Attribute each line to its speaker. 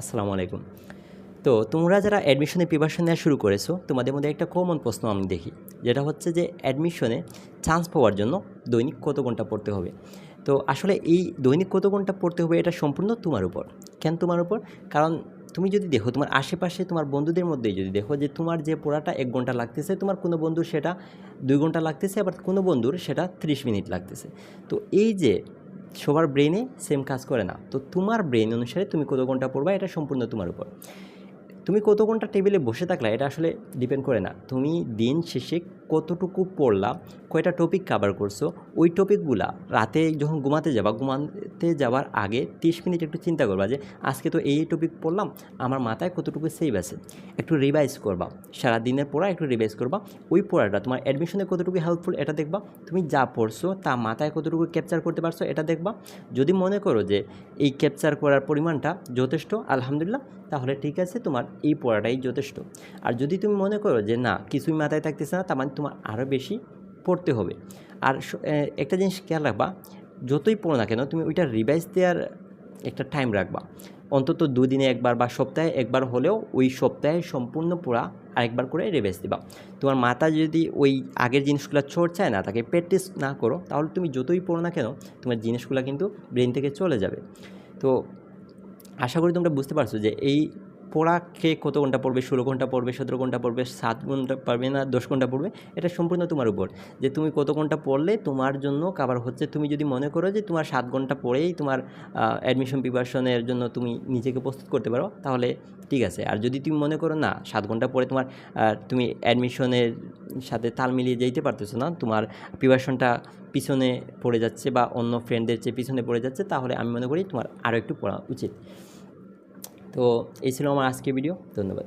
Speaker 1: আসসালামু আলাইকুম। তো তোমরা যারা অ্যাডমিশনে প্রিপারেশন নেওয়া শুরু করেছ, তোমাদের মধ্যে একটা কমন প্রশ্ন আমি দেখি। যেটা হচ্ছে যে অ্যাডমিশনে চান্স পাওয়ার জন্য দৈনিক কত ঘণ্টা পড়তে হবে? তো আসলে এই দৈনিক কত ঘণ্টা পড়তে হবে এটা সম্পূর্ণ তোমার উপর। কেন তোমার উপর? কারণ তুমি যদি দেখো, তোমার আশেপাশে তোমার বন্ধুদের মধ্যেই যদি দেখো যে তোমার যে পড়াটা এক ঘণ্টা লাগতেছে, তোমার কোনো বন্ধুর সেটা দুই ঘণ্টা লাগতেছে, আবার কোনো বন্ধুর সেটা ত্রিশ মিনিট লাগতেছে। তো এই যে সবার ব্রেনে সেম কাজ করে না। তো তোমার ব্রেন অনুসারে তুমি কত ঘণ্টা পড়বা, এটা সম্পূর্ণ তোমার উপর। তুমি কত ঘণ্টা টেবিলে বসে থাকলা, এটা আসলে ডিপেন্ড করে না। তুমি দিন শেষে কতটুকু পড়লা কয়টা টপিক কাভার করছ, ওই টপিকগুলা রাতে যখন ঘুমাতে যাবা, ঘুমাতে যাওয়ার আগে তিরিশ মিনিট একটু চিন্তা করবা যে, আজকে তো এই টপিক পড়লাম, আমার মাথায় কতটুকু সেভ আছে? একটু রিভাইজ করবা সারা দিনের পড়া একটু রিভাইজ করবা, ওই পড়াটা তোমার অ্যাডমিশনে কতটুকু হেল্পফুল এটা দেখবা, তুমি যা পড়ছো তা মাথায় কতটুকু ক্যাপচার করতে পারছ এটা দেখবা, যদি মনে করো যে এই ক্যাপচার করার পরিমাণটা যথেষ্ট, আলহামদুলিল্লাহ, তাহলে ঠিক আছে তোমার এই পড়াটাই যথেষ্ট, আর যদি তুমি মনে করো যে না, কিছুই মাথায় থাকতেছে না, তার মানে তোমার আরও বেশি পড়তে হবে। আর একটা জিনিস খেয়াল রাখবা, যতই পড়ো না কেন, তুমি ওইটা রিভাইজ দেওয়ার একটা টাইম রাখবা। অন্তত দুদিনে একবার বা সপ্তাহে একবার হলেও ওই সপ্তাহে সম্পূর্ণ পড়া আরেকবার করে রিভাইজ দিবা। তোমার মাথা যদি ওই আগের জিনিসগুলো চর্চায় না, তাকে প্র্যাকটিস না করো, তাহলে তুমি যতই পড়ো না কেন, তোমার জিনিসগুলো কিন্তু ব্রেন থেকে চলে যাবে। তো আশা করি তোমরা বুঝতে পারছ যে এই পড়া কে কত ঘণ্টা পড়বে, ষোলো ঘণ্টা পড়বে, সতেরো ঘণ্টা পড়বে, সাত ঘণ্টা পারবে না, দশ ঘণ্টা পড়বে, এটা সম্পূর্ণ তোমার উপর। যে তুমি কত ঘণ্টা পড়লে তোমার জন্য কাবার হচ্ছে। তুমি যদি মনে করো যে তোমার সাত ঘণ্টা পড়েই তোমার অ্যাডমিশন প্রিপারেশনের জন্য তুমি নিজেকে প্রস্তুত করতে পারো, তাহলে ঠিক আছে। আর যদি তুমি মনে করো না, সাত ঘণ্টা পরে তোমার তুমি অ্যাডমিশনের সাথে তাল মিলিয়ে যেতে পারতেছো না, তোমার প্রিপারেশনটা পিছনে পড়ে যাচ্ছে বা অন্য ফ্রেন্ডদের চেয়ে পিছনে পড়ে যাচ্ছে, তাহলে আমি মনে করি তোমার আরও একটু পড়া উচিত। তো এই ছিল আমার আজকের ভিডিও ধন্যবাদ।